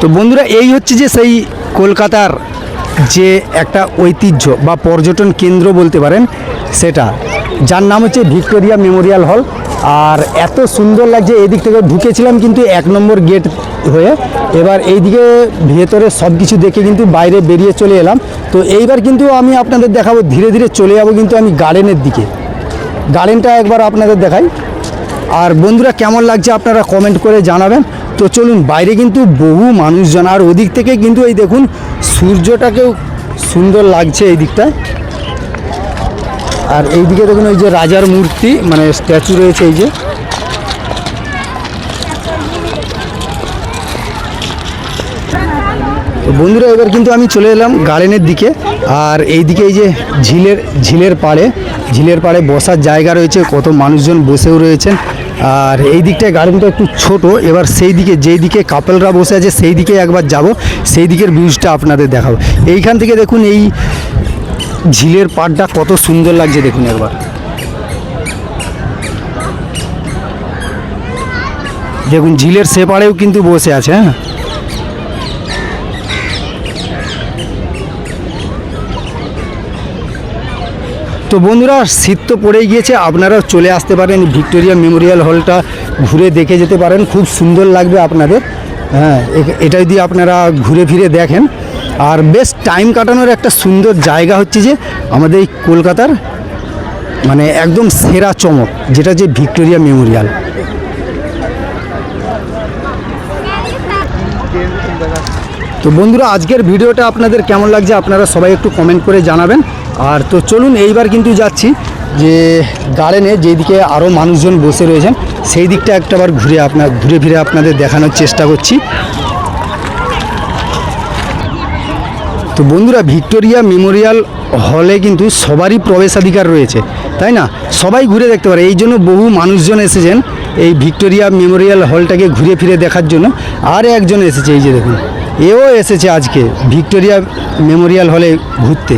তো বন্ধুরা, এই হচ্ছে যে সেই কলকাতার যে একটা ঐতিহ্য বা পর্যটন কেন্দ্র বলতে পারেন, সেটা। যার নাম হচ্ছে ভিক্টোরিয়া মেমোরিয়াল হল। আর এত সুন্দর লাগছে এদিক থেকে ঢুকেছিলাম কিন্তু এক নম্বর গেট হয়ে। এবার এইদিকে ভেতরে সব কিছু দেখে কিন্তু বাইরে বেরিয়ে চলে এলাম। তো এইবার কিন্তু আমি আপনাদের দেখাবো, ধীরে ধীরে চলে যাব কিন্তু আমি গার্ডেনের দিকে। গার্ডেনটা একবার আপনাদের দেখাই। আর বন্ধুরা, কেমন লাগছে আপনারা কমেন্ট করে জানাবেন। তো চলুন, বাইরে কিন্তু বহু মানুষজন, আর ওদিক থেকে কিন্তু এই দেখুন, সূর্যটাকেও সুন্দর লাগছে এই দিকটায় আর এইদিকে দেখুন, ওই যে রাজার মূর্তি মানে স্ট্যাচু রয়েছে এই যে। বন্ধুরা, এবার কিন্তু আমি চলে এলাম গার্ডেনের দিকে। আর এইদিকে এই যে ঝিলের ঝিলের পাড়ে ঝিলের পাড়ে বসার জায়গা রয়েছে, কত মানুষজন বসেও রয়েছেন। আর এই দিকটায় গার্ডেনটা একটু ছোট, এবার সেই দিকে, যেই দিকে কাপেলরা বসে আছে, সেই দিকে একবার যাব, সেই দিকের ভিউজটা আপনাদের দেখাবো। এইখান থেকে দেখুন এই ঝিলের পাড়টা কত সুন্দর লাগছে, দেখুন একবার। দেখুন, ঝিলের সে পাড়েও কিন্তু বসে আছে হ্যাঁ। তো বন্ধুরা, শীত তো পড়েই গিয়েছে, আপনারাও চলে আসতে পারেন ভিক্টোরিয়া মেমোরিয়াল হলটা, ঘুরে দেখে যেতে পারেন, খুব সুন্দর লাগবে আপনাদের। হ্যাঁ এটা যদি আপনারা ঘুরে ফিরে দেখেন। আর বেশ টাইম কাটানোর একটা সুন্দর জায়গা হচ্ছে যে, আমাদের এই কলকাতার মানে একদম সেরা চমক, যেটা যে ভিক্টোরিয়া মেমোরিয়াল। তো বন্ধুরা, আজকের ভিডিওটা আপনাদের কেমন লাগছে, আপনারা সবাই একটু কমেন্ট করে জানাবেন। আর তো চলুন, এইবার কিন্তু যাচ্ছি যে গার্ডেনে যেদিকে আরও মানুষজন বসে রয়েছেন, সেই দিকটা একটাবার ঘুরে আপনার ঘুরে ফিরে আপনাদের দেখানোর চেষ্টা করছি। তো বন্ধুরা, ভিক্টোরিয়া মেমোরিয়াল হলে কিন্তু সবারই প্রবেশাধিকার রয়েছে, তাই না? সবাই ঘুরে দেখতে পারে। এই জন্য বহু মানুষজন এসেছেন এই ভিক্টোরিয়া মেমোরিয়াল হলটাকে ঘুরে ফিরে দেখার জন্য। আর একজন এসেছে, এই যে দেখুন, এও এসেছে আজকে ভিক্টোরিয়া মেমোরিয়াল হলে ঘুরতে।